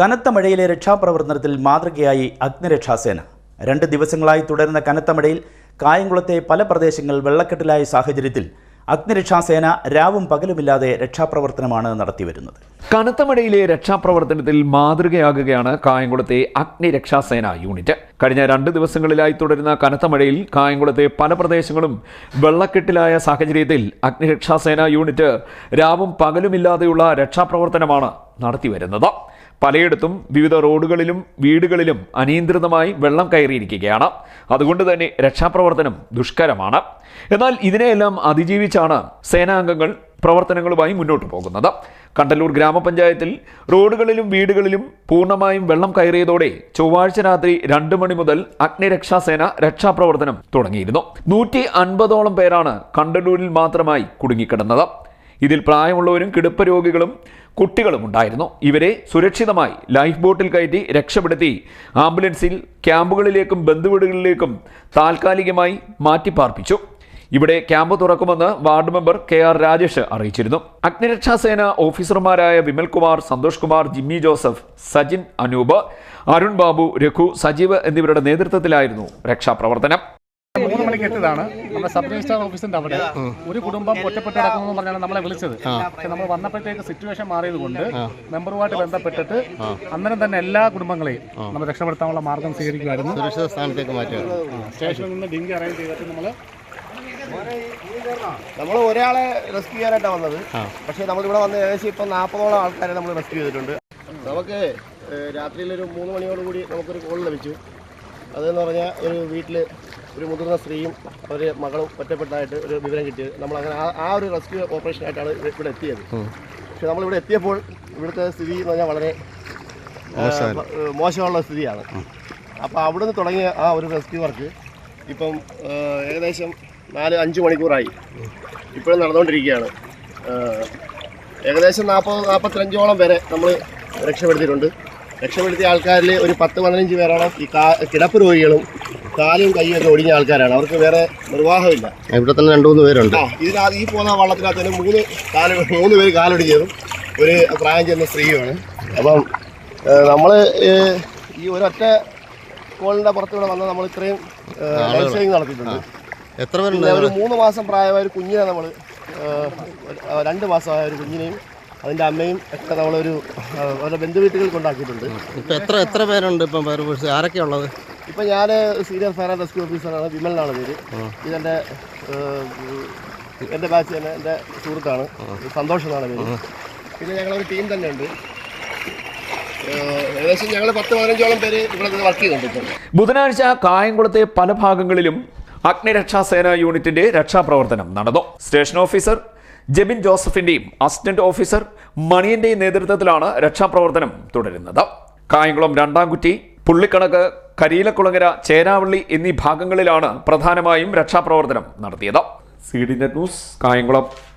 കനത്ത മഴയിലെ രക്ഷാപ്രവർത്തനത്തിൽ മാതൃകയായി അഗ്നിരക്ഷാസേന. രണ്ട് ദിവസങ്ങളായി തുടരുന്ന കനത്ത മഴയിൽ കായംകുളത്തെ പല പ്രദേശങ്ങൾ വെള്ളക്കെട്ടിലായ സാഹചര്യത്തിൽ അഗ്നിരക്ഷാസേന രാവും പകലുമില്ലാതെ രക്ഷാപ്രവർത്തനമാണ് നടത്തിവരുന്നത്. കനത്ത മഴയിലെ രക്ഷാപ്രവർത്തനത്തിൽ മാതൃകയാകുകയാണ് കായംകുളത്തെ അഗ്നിരക്ഷാസേന യൂണിറ്റ്. കഴിഞ്ഞ രണ്ട് ദിവസങ്ങളിലായി തുടരുന്ന കനത്ത മഴയിൽ കായംകുളത്തെ പല പ്രദേശങ്ങളും വെള്ളക്കെട്ടിലായ സാഹചര്യത്തിൽ അഗ്നിരക്ഷാസേന യൂണിറ്റ് രാവും പകലുമില്ലാതെയുള്ള രക്ഷാപ്രവർത്തനമാണ് നടത്തിവരുന്നത്. പലയിടത്തും വിവിധ റോഡുകളിലും വീടുകളിലും അനിയന്ത്രിതമായി വെള്ളം കയറിയിരിക്കുകയാണ്. അതുകൊണ്ട് തന്നെ രക്ഷാപ്രവർത്തനം ദുഷ്കരമാണ്. എന്നാൽ ഇതിനെയെല്ലാം അതിജീവിച്ചാണ് സേനാംഗങ്ങൾ പ്രവർത്തനങ്ങളുമായി മുന്നോട്ട് പോകുന്നത്. കണ്ടല്ലൂർ ഗ്രാമപഞ്ചായത്തിൽ റോഡുകളിലും വീടുകളിലും പൂർണമായും വെള്ളം കയറിയതോടെ ചൊവ്വാഴ്ച രാത്രി രണ്ട് മണി മുതൽ അഗ്നിരക്ഷാസേന രക്ഷാപ്രവർത്തനം തുടങ്ങിയിരുന്നു. നൂറ്റി അൻപതോളം പേരാണ് കണ്ടല്ലൂരിൽ മാത്രമായി കുടുങ്ങിക്കിടന്നത്. ഇതിൽ പ്രായമുള്ളവരും കിടപ്പ് രോഗികളും കുട്ടികളും ഉണ്ടായിരുന്നു. ഇവരെ സുരക്ഷിതമായി ലൈഫ് ബോട്ടിൽ കയറ്റി രക്ഷപ്പെടുത്തി. ആംബുലൻസിൽ ക്യാമ്പുകളിലേക്കും ബന്ധുവീടുകളിലേക്കും താൽക്കാലികമായി മാറ്റിപ്പാർപ്പിച്ചു. ഇവിടെ ക്യാമ്പ് തുറക്കുമെന്ന് ward member K R Rajesh അറിയിച്ചിരുന്നു. അഗ്നിരക്ഷാസേന ഓഫീസർമാരായ വിമൽകുമാർ സന്തോഷ് കുമാർ ജിമ്മി ജോസഫ് സജിൻ അനൂപ് അരുൺ ബാബു രഘു സജീവ് എന്നിവരുടെ നേതൃത്വത്തിലായിരുന്നു രക്ഷാപ്രവർത്തനം. മൂന്ന് കെട്ടിയതാണ് നമ്മുടെ സബ് രജിസ്ട്രാർ ഓഫീസിന്റെ അവിടെ ഒരു കുടുംബം ഒറ്റപ്പെട്ട് കിടക്കുന്നു പറഞ്ഞാണ് നമ്മളെ വിളിച്ചത്. പക്ഷെ നമ്മൾ വന്നപ്പോഴത്തേക്ക് സിറ്റുവേഷൻ മാറിയത് കൊണ്ട് മെമ്പറുമായിട്ട് ബന്ധപ്പെട്ടിട്ട് അന്നേരം തന്നെ എല്ലാ കുടുംബങ്ങളെയും നമ്മൾ രക്ഷപ്പെടുത്താനുള്ള മാർഗം സ്വീകരിക്കുമായിരുന്നു. സുരക്ഷിത സ്ഥാനത്തേക്ക് മാറ്റുക സ്റ്റേഷനിൽ നിന്ന് ഡിങ്കി അറേഞ്ച് ചെയ്തിട്ട് നമ്മൾ നമ്മൾ ഒരാളെ റെസ്ക്യൂ ചെയ്യാനായിട്ടാണ് വന്നത്. പക്ഷേ നമ്മളിവിടെ വന്ന് ഏകദേശം ഇപ്പം നാൽപ്പതോളം ആൾക്കാരെ നമ്മൾ റെസ്ക്യൂ ചെയ്തിട്ടുണ്ട്. നമുക്ക് രാത്രിയിലൊരു രാത്രിയിൽ ഒരു മൂന്ന് മണിയോടുകൂടി നമുക്കൊരു കോൾ ലഭിച്ചു. അതെന്ന് പറഞ്ഞാൽ ഒരു വീട്ടിൽ ഒരു മുതിർന്ന സ്ത്രീയും ഒരു മകളും ഒറ്റപ്പെട്ടതായിട്ട് ഒരു വിവരം കിട്ടിയത്. നമ്മൾ അങ്ങനെ ആ- ഒരു റെസ്ക്യൂ ഓപ്പറേഷനായിട്ടാണ് ഇവിടെ ഇവിടെ എത്തിയത്. പക്ഷെ നമ്മൾ നമ്മളിവിടെ എത്തിയപ്പോൾ ഇവിടുത്തെ സ്ഥിതി എന്ന് പറഞ്ഞാൽ വളരെ മോശമുള്ള സ്ഥിതിയാണ്. അപ്പോൾ അവിടുന്ന് തുടങ്ങിയ ആ ഒരു റെസ്ക്യൂ വർക്ക് ഇപ്പം ഏകദേശം നാല് അഞ്ച് മണിക്കൂറായി. ഇപ്പോഴും നടന്നുകൊണ്ടിരിക്കുകയാണ്. ഏകദേശം നാൽപ്പത് നാൽപ്പത്തിരഞ്ചോളം വരെ നമ്മൾ രക്ഷപ്പെടുത്തിയിട്ടുണ്ട്. രക്ഷപ്പെടുത്തിയ ആൾക്കാരിൽ ഒരു പത്ത് പതിനഞ്ച് പേരോളം ഈ കാ കിടപ്പ് രോഗികളും കാലും കൈയും ഒക്കെ ഒടിഞ്ഞ ആൾക്കാരാണ്. അവർക്ക് വേറെ നിർവാഹമില്ല. ഇവിടെ തന്നെ രണ്ടു മൂന്ന് പേരുണ്ട്. ആ ഇതിനകത്ത് ഈ പോകുന്ന വള്ളത്തിനകത്ത് തന്നെ മൂന്ന് കാൽ മൂന്ന് പേര് കാലൊടിഞ്ഞതും ഒരു പ്രായം ചെന്ന സ്ത്രീയുമാണ്. അപ്പം നമ്മൾ ഈ ഒരൊറ്റ കോളിന്റെ പുറത്തൂടെ വന്ന് നമ്മൾ ഇത്രയും സേവിങ് നടത്തിയിട്ടുണ്ട്. എത്ര പേരുണ്ട് ഒരു മൂന്ന് മാസം പ്രായമായ ഒരു കുഞ്ഞിനെ നമ്മൾ രണ്ട് മാസമായ ഒരു കുഞ്ഞിനെയും അതിന്റെ അമ്മയും ഒക്കെ നമ്മളൊരു അവരുടെ ബന്ധുവീട്ടുകളിൽ കൊണ്ടാക്കിയിട്ടുണ്ട്. ഇപ്പം എത്ര എത്ര പേരുണ്ട് ഇപ്പം ആരൊക്കെയുള്ളത് ഇപ്പം ഞാൻ സീനിയർ ഫയർ ആൻഡ് റെസ്ക്യൂ ഓഫീസറാണ് വിമൽ എന്നാണ് പേര് ഇതെന്റെ എന്റെ ബാച്ച് തന്നെ എന്റെ സുഹൃത്താണ്. സന്തോഷം എന്നാണ് പേര്. പിന്നെ ഞങ്ങളൊരു ടീം തന്നെ ഉണ്ട് ഏകദേശം ഞങ്ങൾ പത്ത് പതിനഞ്ചോളം പേര് ഇവിടെ വർക്ക് ചെയ്തിട്ടുണ്ട് ബുധനാഴ്ച കായംകുളത്തെ പല ഭാഗങ്ങളിലും അഗ്നിരക്ഷാസേന യൂണിറ്റിന്റെ രക്ഷാപ്രവർത്തനം നടന്നു. സ്റ്റേഷൻ ഓഫീസർ ജെബിൻ ജോസഫിന്റെയും അസിസ്റ്റന്റ് ഓഫീസർ മണിയന്റെയും നേതൃത്വത്തിലാണ് രക്ഷാപ്രവർത്തനം തുടരുന്നത്. കായംകുളം രണ്ടാംകുറ്റി പുള്ളിക്കണക്ക് കരിയിലക്കുളങ്ങര ചേരാവള്ളി എന്നീ ഭാഗങ്ങളിലാണ് പ്രധാനമായും രക്ഷാപ്രവർത്തനം നടത്തിയത്. C D net news Kayamkulam.